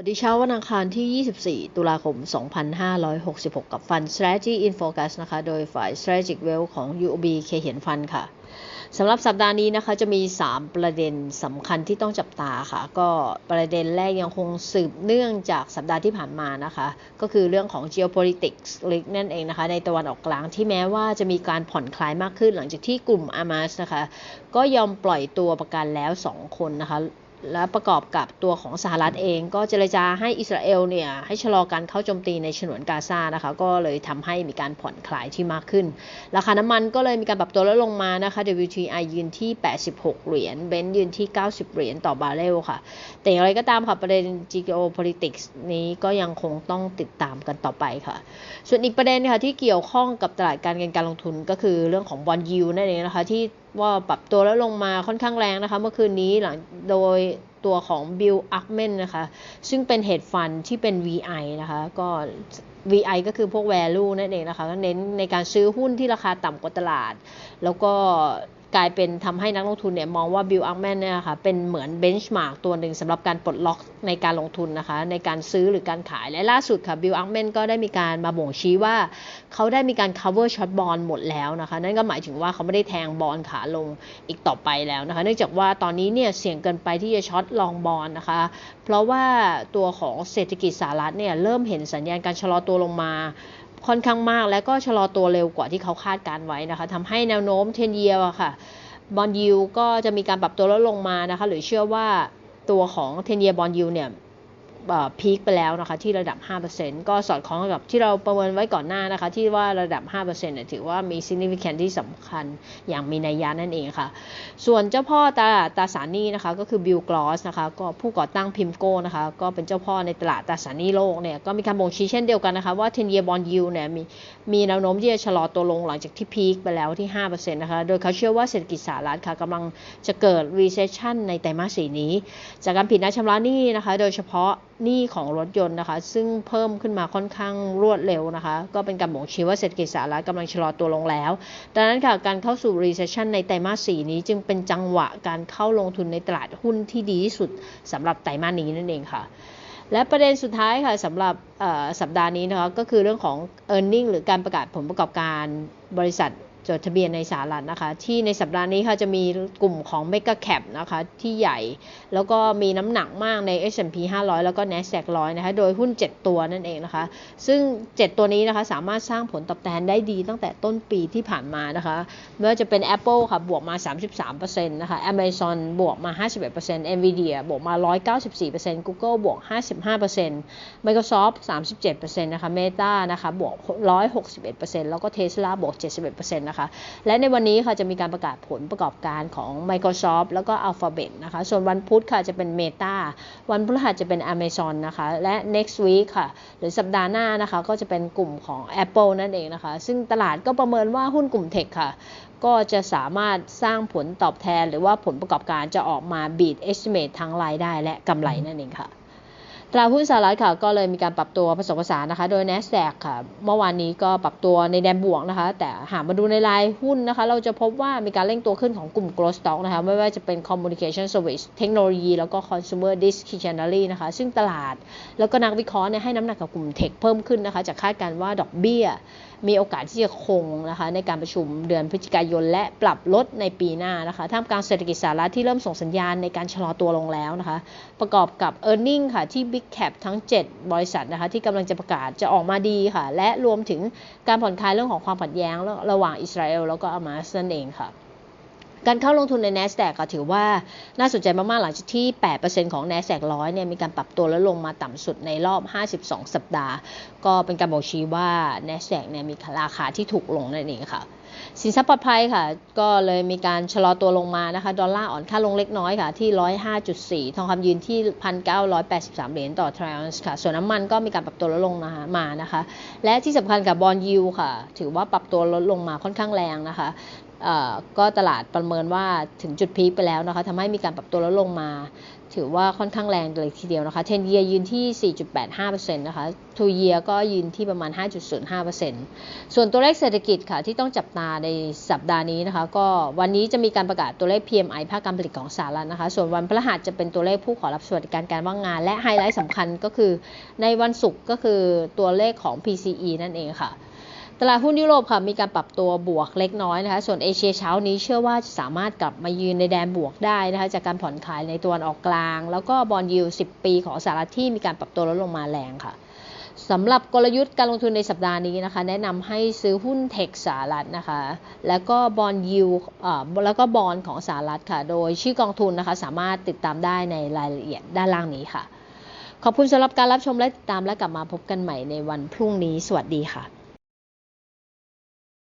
สวัสดีเช้าวันอังคารที่ 24 ตุลาคม 2566 กับ Fund Strategy in Focus นะคะ โดยฝ่าย Strategic Wealth ของ UOB เคเหียนฟันค่ะสำหรับสัปดาห์นี้นะคะจะมี 3 ประเด็นสำคัญที่ต้องจับตาค่ะ ก็ประเด็นแรกยังคงสืบเนื่องจากสัปดาห์ที่ผ่านมานะคะ ก็คือเรื่องของ geopolitics นั่นเองนะคะ ในตะวันออกกลางที่แม้ว่าจะมีการผ่อนคลายมากขึ้นหลังจากที่กลุ่มอามาสนะคะ ก็ยอมปล่อยตัวประกันแล้ว 2 คนนะคะ และประกอบกับตัวของสหรัฐเองก็เจรจาให้อิสราเอลเนี่ยให้ชะลอการเข้าโจมตีในฉนวนกาซานะคะก็เลยทำให้มีการผ่อนคลายที่มากขึ้น ราคาน้ำมันก็เลยมีการปรับตัวลดลงมานะคะ WTI ยืนที่ 86 เหรียญเบนซ์ยืนที่ 90 เหรียญต่อบาร์เรลค่ะ แต่อย่างไรก็ตามค่ะประเด็น geopolitics นี้ก็ยังคงต้องติดตามกันต่อไปค่ะ ส่วนอีกประเด็นค่ะที่เกี่ยวข้องกับตลาดการเงินการลงทุนก็คือเรื่องของบอลยูนั่นเองนะคะที่ว่าปรับตัวแล้วลงมาค่อนข้างแรงนะคะ เมื่อคืนนี้หลังโดยตัวของบิลอัคเมนนะคะ ซึ่งเป็นเฮดฟันที่เป็น VI นะคะ ก็ VI ก็คือพวก value นั่นเองนะคะก็เน้นในการซื้อหุ้นที่ราคาต่ำกว่าตลาด แล้วก็ กลายเป็นทำให้นักลงทุนเนี่ยมองว่าบิลอัคแมนเนี่ยค่ะเป็นเหมือนเบนช์มาร์กตัวหนึ่งสำหรับการปลดล็อกในการลงทุนนะคะ ในการซื้อหรือการขายและล่าสุดค่ะบิลอัคแมนก็ได้มีการมาบ่งชี้ว่า เขาได้มีการ cover short bond หมดแล้วนะคะ นั่นก็หมายถึงว่าเขาไม่ได้แทงบอลขาลงอีกต่อไปแล้วนะคะ เนื่องจากว่าตอนนี้เนี่ยเสี่ยงเกินไปที่จะช็อตลองบอลนะคะ เพราะว่าตัวของเศรษฐกิจสหรัฐเนี่ยเริ่มเห็นสัญญาณการชะลอตัวลงมา ค่อนข้างมาก และก็ชะลอตัวเร็วกว่าที่เขาคาดการไว้นะคะทำให้แนวโน้มเทนเยียค่ะบอลยูก็จะมีการปรับตัวลดลงมานะคะหรือเชื่อว่าตัวของเทนเยียบอลยูเนี่ย พีคไปแล้วนะคะที่ระดับ 5%ก็สอดคล้องกับที่เราประเมินไว้ก่อนหน้านะคะ ที่ว่าระดับ 5%เนี่ยถือว่ามี significant ที่สำคัญอย่างมีนัยยะนั่นเองค่ะ ส่วนเจ้าพ่อตลาดตราสารหนี้นะคะ ก็คือบิลกลอสนะคะ ก็ผู้ก่อตั้งพิมโก้นะคะ ก็เป็นเจ้าพ่อในตลาดตราสารหนี้โลกเนี่ย ก็มีการบ่งชี้เช่นเดียวกันนะคะ ว่า 10 year bond yield เนี่ยมีมีแนวโน้มที่จะชะลอตัวลงหลังจากที่พีคไปแล้วที่ 5%นะคะ โดยเขาเชื่อว่าเศรษฐกิจสหรัฐค่ะกำลังจะเกิด recession ในไตรมาสสีนี้ จากการผิดนัดชำระหนี้นะคะ โดยเฉพาะหนี้ของรถยนต์นะคะ ซึ่งเพิ่มขึ้นมาค่อนข้างรวดเร็วนะคะ ก็เป็นการบ่งชี้ว่าเศรษฐกิจสหรัฐกำลังชะลอตัวลงแล้ว ดังนั้นค่ะการเข้าสู่ recession ในไตรมาสสีนี้จึงเป็นจังหวะการเข้าลงทุนในตลาดหุ้นที่ดีที่สุดสำหรับไตรมาสนี้นั่นเองค่ะและประเด็นสุดท้ายค่ะสำหรับสัปดาห์นี้นะคะก็คือเรื่องของ e a r n i n g หรือการประกาศผลประกอบการบริษัท จดทะเบียนในสหรัฐนะคะ ที่ในสัปดาห์นี้ค่ะจะมีกลุ่มของ Mega Cap นะคะที่ใหญ่ แล้วก็มีน้ำหนักมากใน S&P 500 แล้วก็ NASDAQ 100 นะคะ โดยหุ้น 7 ตัวนั่นเองนะคะ ซึ่ง 7 ตัวนี้นะคะสามารถสร้างผลตอบแทนได้ดีตั้งแต่ต้นปีที่ผ่านมานะคะไม่ว่าจะเป็น Apple ค่ะบวกมา 33%นะคะ Amazon บวกมา 51% Nvidia บวกมา 194% Google บวก 55% Microsoft 37%นะคะ Meta นะคะบวก 161%แล้วก็ Tesla บวก 71%นะคะและในวันนี้ค่ะจะมีการประกาศผลประกอบการของ Microsoft แล้วก็ Alphabet นะคะส่วนวันพุธค่ะจะเป็น Meta วันพฤหัสจะเป็น Amazon นะคะและ next week ค่ะ หรือสัปดาห์หน้านะคะก็จะเป็นกลุ่มของ Apple นั่นเองนะคะ ซึ่งตลาดก็ประเมินว่าหุ้นกลุ่มเทคค่ะก็จะสามารถสร้างผลตอบแทน หรือว่าผลประกอบการจะออกมา beat estimate ทั้งรายได้และกำไรนั่นเองค่ะ ตลาดหุ้นสหรัฐค่ะก็เลยมีการปรับตัวผสมผสานนะคะ โดย NASDAQ ค่ะ เมื่อวานนี้ก็ปรับตัวในแดนบวกนะคะ แต่หากมาดูในรายหุ้นนะคะ เราจะพบว่ามีการเร่งตัวขึ้นของกลุ่ม growth stock นะคะ ไม่ว่าจะเป็น communication service เทคโนโลยี แล้วก็ consumer discretionary นะคะ ซึ่งตลาดแล้วก็นักวิเคราะห์เนี่ยให้น้ำหนักกับกลุ่มเทคเพิ่มขึ้นนะคะ จากคาดการณ์ว่าดอกเบี้ยมีโอกาสที่จะคงนะคะในการประชุมเดือนพฤศจิกายน และปรับลดในปีหน้านะคะท่ามกลางเศรษฐกิจสหรัฐที่เริ่มส่งสัญญาณในการชะลอตัวลงแล้วนะคะ ประกอบกับ e a r n i n g ค่ะที่ Big Cap ทั้ง 7 บริษัทนะคะที่กำลังจะประกาศจะออกมาดีค่ะ และรวมถึงการผ่อนคลายเรื่องของความขัดแย้งระหว่างอิสราเอลแล้วก็อามาสนั่นเองค่ะ การเข้าลงทุนใน NASDAQ ก็ถือว่าน่าสนใจมาก ๆ หลังจากที่ 8%ของ NASDAQ 100 เนี่ยมีการปรับตัวแล้วลงมาต่ำสุดในรอบ 52 สัปดาห์ ก็เป็นการบอกชี้ว่า NASDAQ เนี่ยมีราคาที่ถูกลงนั่นเองค่ะสินทรัพย์ปลอดภัยค่ะ ก็เลยมีการชะลอตัวลงมานะคะ ดอลลาร์อ่อนค่าลงเล็กน้อยค่ะ ที่ 105.4 ทองคำยืนที่ 1,983 เหรียญต่อทรัลล์ค่ะ ส่วนน้ำมันก็มีการปรับตัวลดลงมานะคะ และที่สำคัญกับบอลยูค่ะ ถือว่าปรับตัวลดลงมาค่อนข้างแรงนะคะ ก็ตลาดประเมินว่าถึงจุดพีคไปแล้วนะคะทำให้มีการปรับตัวลดลงมา ถือว่าค่อนข้างแรงเลยทีเดียวนะคะ10 year ยืนที่ 4.85%นะคะ2 year ก็ยืนที่ประมาณ 5.05%ส่วนตัวเลขเศรษฐกิจค่ะที่ต้องจับตาในสัปดาห์นี้นะคะก็วันนี้จะมีการประกาศตัวเลข PMI ภาคการผลิตของสหรัฐนะคะ ส่วนวันพฤหัสจะเป็นตัวเลขผู้ขอรับสวัสดิการการว่างงาน และไฮไลท์สำคัญก็คือ ในวันศุกร์ก็คือตัวเลขของ PCE นั่นเองค่ะ ตลาดหุ้นยุโรปค่ะมีการปรับตัวบวกเล็กน้อยนะคะ ส่วนเอเชียเช้านี้เชื่อว่าจะสามารถกลับมายืนในแดนบวกได้นะคะจากการผ่อนคลายในตัวนออกกลาง แล้วก็บอลยู10ปีของสหรัฐที่มีการปรับตัวลดลงมาแรงค่ะสำหรับกลยุทธ์การลงทุนในสัปดาห์นี้นะคะ แนะนำให้ซื้อหุ้นเทคสหรัฐนะคะ แล้วก็บอลยูแล้วก็บอลของสหรัฐค่ะ โดยชื่อกองทุนนะคะ สามารถติดตามได้ในรายละเอียดด้านล่างนี้ค่ะ ขอบคุณสำหรับการรับชมและติดตามและกลับมาพบกันใหม่ในวันพรุ่งนี้ สวัสดีค่ะ